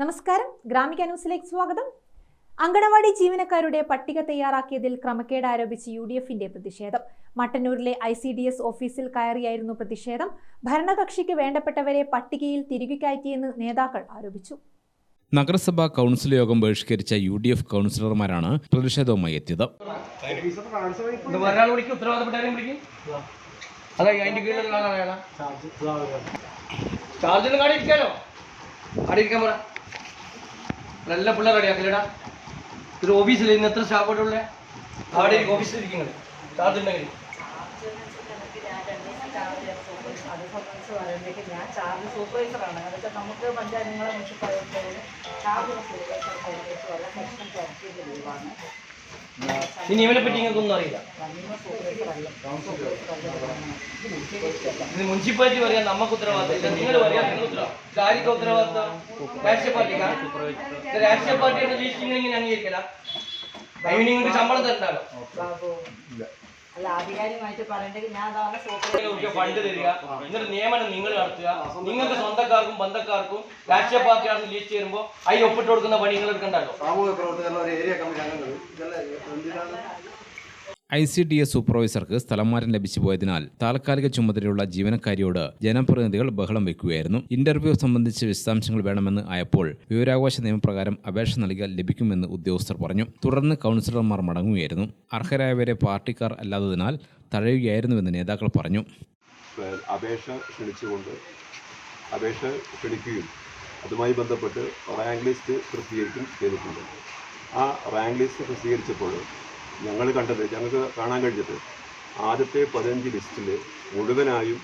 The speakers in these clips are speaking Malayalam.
നമസ്കാരം. ഗ്രാമിക ന്യൂസിലേക്ക് സ്വാഗതം. അങ്കണവാടി ജീവനക്കാരുടെ പട്ടിക തയ്യാറാക്കിയതിൽ ക്രമക്കേട് ആരോപിച്ച് യു ഡി എഫിന്റെ പ്രതിഷേധം. മട്ടന്നൂരിലെ ഐ സി ഡി എസ് ഓഫീസിൽ കയറിയായിരുന്നു പ്രതിഷേധം. ഭരണകക്ഷിക്ക് വേണ്ടപ്പെട്ടവരെ പട്ടികയിൽ തിരികെ കയറ്റിയെന്ന് നേതാക്കൾ ആരോപിച്ചു. നഗരസഭാ കൗൺസിൽ യോഗം ബഹിഷ്കരിച്ച യു ഡി എഫ് കൗൺസിലർമാരാണ് പ്രതിഷേധവുമായി എത്തിയത്. ചാർജ് കാടി ഇരിക്കാൻ പറ നല്ല പിള്ളേർ റെഡിയാക്കലടാ ഒരു ഓഫീസിൽ ഇന്ന് എത്ര സ്റ്റാഫ് ഉള്ളേ അവിടെ ഓഫീസിൽ ഇരിക്കുന്നത് ചാർജ് ഉണ്ടെങ്കിൽ ഞാൻ ചാർജ് സൂപ്പർവൈസറാണ് അതൊക്കെ നമുക്ക് പഞ്ചായത്തുകളെ മുനിസിപ്പാലിറ്റികളിൽ ചാർജ് സൂപ്പർവൈസർ സർവീസ് വരെ സെക്ഷൻ തരത്തിൽ ലീവാണ് ഇവനെ പറ്റി നിങ്ങൾക്കൊന്നും അറിയില്ല. ഇത് മുനിസിപ്പാലിറ്റി പറയാം നമുക്ക് ഉത്തരവാദിത്തം നിങ്ങൾ പറയാം നിങ്ങൾ ഉത്തരവാദിത്തം. ആർക്കും ഉത്തരവാദിത്തം? രാഷ്ട്രീയ പാർട്ടിക്കാണ് രാഷ്ട്രീയ പാർട്ടിയുടെ ലീസ്റ്റിംഗ് ഇങ്ങനെ അംഗീകരിക്കല? അതിന് നിങ്ങൾക്ക് ശമ്പളം തരണ്ടാലോ? ഫണ്ട് തരിക. എന്നിട്ട് നിയമനം നിങ്ങൾ നടത്തുക. നിങ്ങൾക്ക് സ്വന്തക്കാർക്കും ബന്ധക്കാർക്കും രാഷ്ട്രീയ പാർട്ടിയാണെന്ന് ലീസ്റ്റ് ചെയ്യുമ്പോൾ അതിൽ ഒപ്പിട്ട് കൊടുക്കുന്ന പണി നിങ്ങൾ എടുക്കണ്ടല്ലോ? സാമൂഹ്യ പ്രവർത്തകരുടെ ഒരു ഏരിയ കമ്മിറ്റി അംഗങ്ങൾ ഐ സി ഡി എസ് സൂപ്പർവൈസർക്ക് സ്ഥലം മാറ്റം ലഭിച്ചു പോയതിനാൽ താൽക്കാലിക ചുമതലയുള്ള ജീവനക്കാരിയോട് ജനപ്രതിനിധികൾ ബഹളം വയ്ക്കുകയായിരുന്നു ഇന്റർവ്യൂ സംബന്ധിച്ച് വിശദാംശങ്ങൾ വേണമെന്ന് ആയപ്പോൾ വിവരാവകാശ നിയമപ്രകാരം അപേക്ഷ നൽകിയാൽ ലഭിക്കുമെന്ന് ഉദ്യോഗസ്ഥർ പറഞ്ഞു. തുടർന്ന് കൗൺസിലർമാർ മടങ്ങുകയായിരുന്നു. അർഹരായവരെ പാർട്ടിക്കാർ അല്ലാത്തതിനാൽ തഴയുകയായിരുന്നുവെന്ന് നേതാക്കൾ പറഞ്ഞു. അപേക്ഷ ക്ഷണിച്ചുകൊണ്ട് അപേക്ഷ ക്ഷണിക്കുകയും അതുമായി ബന്ധപ്പെട്ട് റാങ്ക് ലിസ്റ്റ് ചെയ്തിട്ടുണ്ട്. ആ റാങ്ക് ലിസ്റ്റ് പ്രസിദ്ധീകരിച്ചപ്പോൾ ഞങ്ങൾ കണ്ടത് ഞങ്ങൾക്ക് കാണാൻ കഴിഞ്ഞത് ആദ്യത്തെ പതിനഞ്ച് ലിസ്റ്റിൽ മുഴുവനായും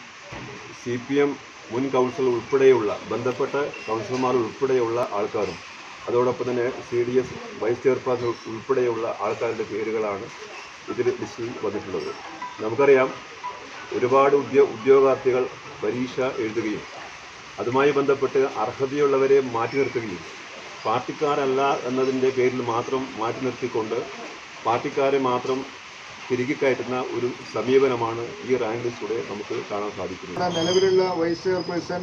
സി പി എം മുൻ കൗൺസിലർ ഉൾപ്പെടെയുള്ള ബന്ധപ്പെട്ട കൗൺസിലർമാർ ഉൾപ്പെടെയുള്ള ആൾക്കാരും അതോടൊപ്പം തന്നെ C D S vice chairperson ഉൾപ്പെടെയുള്ള ആൾക്കാരുടെ പേരുകളാണ് ഇതിൽ ലിസ്റ്റിൽ വന്നിട്ടുള്ളത്. നമുക്കറിയാം ഒരുപാട് ഉദ്യോ ഉദ്യോഗാർത്ഥികൾ പരീക്ഷ എഴുതുകയും അതുമായി ബന്ധപ്പെട്ട് അർഹതയുള്ളവരെ മാറ്റി നിർത്തുകയും പാർട്ടിക്കാരല്ല എന്നതിന്റെ പേരിൽ മാത്രം മാറ്റി നിർത്തിക്കൊണ്ട് പാർട്ടിക്കാരെ മാത്രം തിരികെ കയറ്റുന്ന ഒരു സമീപനമാണ് ഈ റാങ്ക് ലിസ്റ്റിലൂടെ നമുക്ക് കാണാൻ സാധിക്കുന്നത്. നിലവിലുള്ള വൈസ് ചെയർപേഴ്സൺ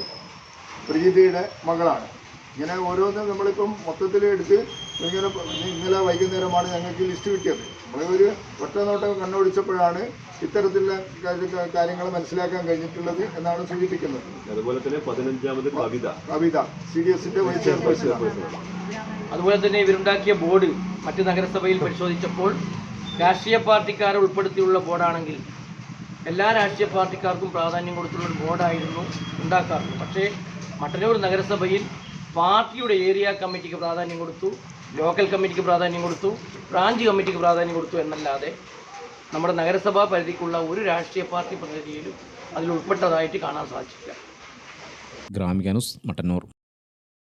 പ്രീതിയുടെ മകളാണ്. ഇങ്ങനെ ഓരോന്നും നമ്മളിപ്പം മൊത്തത്തിൽ എടുത്ത് ഇങ്ങനെ ഇന്നലെ വൈകുന്നേരമാണ് ഞങ്ങൾക്ക് ലിസ്റ്റ് കിട്ടിയത്. നമ്മൾ ഒരു ഒറ്റ നോട്ടം കണ്ണോടിച്ചപ്പോഴാണ് ഇത്തരത്തിലുള്ള കാര്യ- കാര്യങ്ങൾ മനസ്സിലാക്കാൻ കഴിഞ്ഞിട്ടുള്ളത് എന്നാണ് സൂചിപ്പിക്കുന്നത്. അതുപോലെ തന്നെ പതിനഞ്ചാമത് കവിത. കവിത. സി ഡി എസിന്റെ വൈസ് ചെയർപേഴ്സൺ അതുപോലെ തന്നെ ഇവരുണ്ടാക്കിയ ബോർഡ് മറ്റ് നഗരസഭയിൽ പരിശോധിച്ചപ്പോൾ രാഷ്ട്രീയ പാർട്ടിക്കാരെ ഉൾപ്പെടുത്തിയുള്ള ബോർഡാണെങ്കിൽ എല്ലാ രാഷ്ട്രീയ പാർട്ടിക്കാർക്കും പ്രാധാന്യം കൊടുത്തുള്ള ഒരു ബോർഡായിരുന്നു ഉണ്ടാക്കാറുള്ളത്. പക്ഷേ മട്ടന്നൂർ നഗരസഭയിൽ പാർട്ടിയുടെ ഏരിയ കമ്മിറ്റിക്ക് പ്രാധാന്യം കൊടുത്തു ലോക്കൽ കമ്മിറ്റിക്ക് പ്രാധാന്യം കൊടുത്തു ബ്രാഞ്ച് കമ്മിറ്റിക്ക് പ്രാധാന്യം കൊടുത്തു എന്നല്ലാതെ നമ്മുടെ നഗരസഭാ പരിധിക്കുള്ള ഒരു രാഷ്ട്രീയ പാർട്ടി പ്രതിനിധിയിലും അതിൽ ഉൾപ്പെട്ടതായിട്ട് കാണാൻ സാധിച്ചില്ല. ഗ്രാമിക ന്യൂസ് മട്ടന്നൂർ.